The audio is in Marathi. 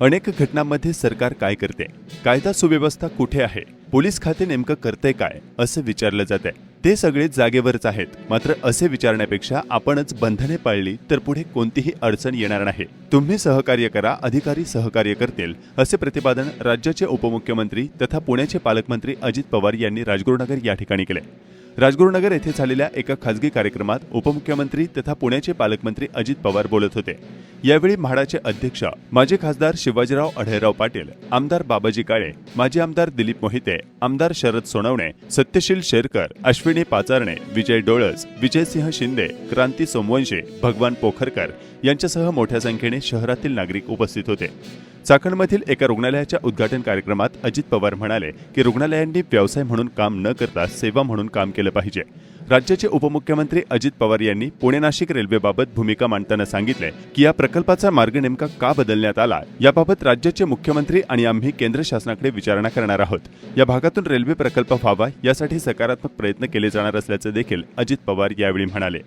अनेक घटनांमध्ये सरकार काय करते? कायदा सुव्यवस्था कुठे आहे? पोलीस खाते नेमकं करते काय? असं विचारलं जात आहे ते सगळे जागेवरच आहेत. मात्र असे विचारण्यापेक्षा आपणच बंधने पाळली तर पुढे कोणतीही अडचण येणार नाही. तुम्ही सहकार्य करा अधिकारी सहकार्य करतील असे प्रतिपादन राज्याचे उपमुख्यमंत्री तथा पुण्याचे पालकमंत्री अजित पवार यांनी राजगुरुनगर या ठिकाणी केले. राजगुरुनगर येथे झालेल्या एका खासगी कार्यक्रमात उपमुख्यमंत्री तथा पुण्याचे पालकमंत्री अजित पवार बोलत होते. यावेळी म्हाडाचे अध्यक्ष माजी खासदार शिवाजीराव अढेराव पाटील आमदार बाबाजी काळे माजी आमदार दिलीप मोहिते आमदार शरद सोनवणे सत्यशील शेरकर अश्विनी पाचारणे विजय डोळस विजयसिंह शिंदे क्रांती सोमवंशी भगवान पोखरकर यांच्यासह मोठ्या संख्येने शहरातील नागरिक उपस्थित होते. चाकणमधील एका रुग्णालयाच्या उद्घाटन कार्यक्रमात अजित पवार म्हणाले की रुग्णालयांनी व्यवसाय म्हणून काम न करता सेवा म्हणून काम केलं पाहिजे. राज्याचे उपमुख्यमंत्री अजित पवार यांनी पुणे नाशिक रेल्वेबाबत भूमिका मांडताना सांगितले की या प्रकल्पाचा मार्ग नेमका का बदलण्यात आला याबाबत राज्याचे मुख्यमंत्री आणि आम्ही केंद्र शासनाकडे विचारणा करणार आहोत. या भागातून रेल्वे प्रकल्प व्हावा यासाठी सकारात्मक प्रयत्न केले जाणार असल्याचं देखील अजित पवार यावेळी म्हणाले.